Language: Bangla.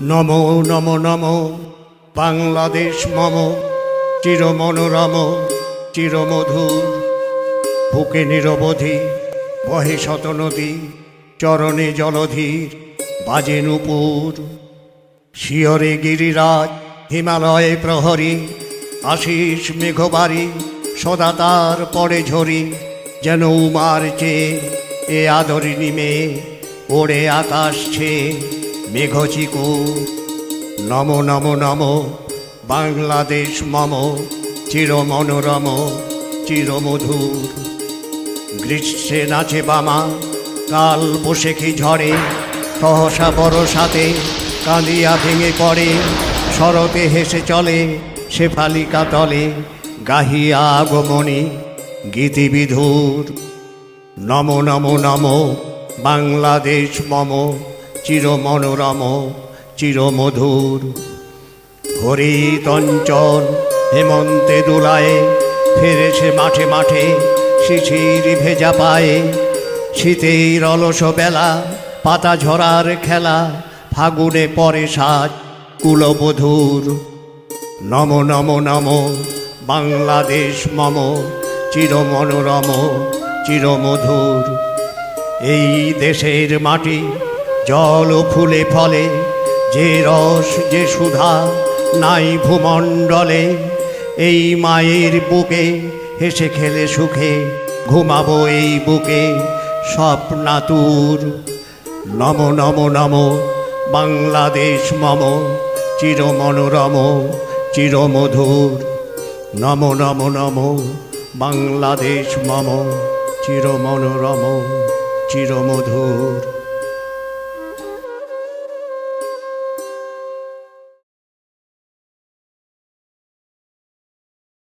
নম নম নম। বাংলাদেশ মম চির মনোরম চিরমধুর। বুকে নিরবধি, বহে শত নদী চরণে জলধীর, বাজে নুপুর। শিয়রে গিরিরাজ, হিমালয়ে প্রহরী, আশিস মেঘবাড়ি, সদা তার পরে ঝরি, যেন উমার চেয়ে, এ আদরিণী মেয়ে, ওড়ে আকাশ ছেয়ে। মেঘচিকু। নম নম নম। বাংলাদেশ মম। চির মনোরম চিরমধুর। গ্রীষ্মে নাচে বামা। কাল বসেখি ঝড়ে? সহসা বড় সাথে কাঁদিয়া ভেঙে পড়ে। শরতে হেসে চলে শেফালিকা তলে গাহিয়া আগমনী গীতিবিধুর। নম নম নম। বাংলাদেশ মম। চির মনোরম চিরমধুর। হরিত অঞ্চল হেমন্তে দোলায়ে, ফেরেছে মাঠে মাঠে, শিশির ভেজা পায়ে। শীতের অলস বেলা, পাতা ঝরার খেলা, ফাগুনে পরে সাজ কুলবধূর। নম নম নম, বাংলাদেশ মম চির মনোরম চিরমধুর। এই দেশের মাটি জল ফুলে ফলে, যে রস, যে সুধা নাই ভূমণ্ডলে, এই মায়ের বুকে হেসে খেলে সুখে ঘুমাবো এই বুকে স্বপ্নাতুর। নম নম নম, বাংলাদেশ মম চির মনোরম চিরমধুর। নম নম নম, বাংলাদেশ মম চির মনোরম চিরমধুর।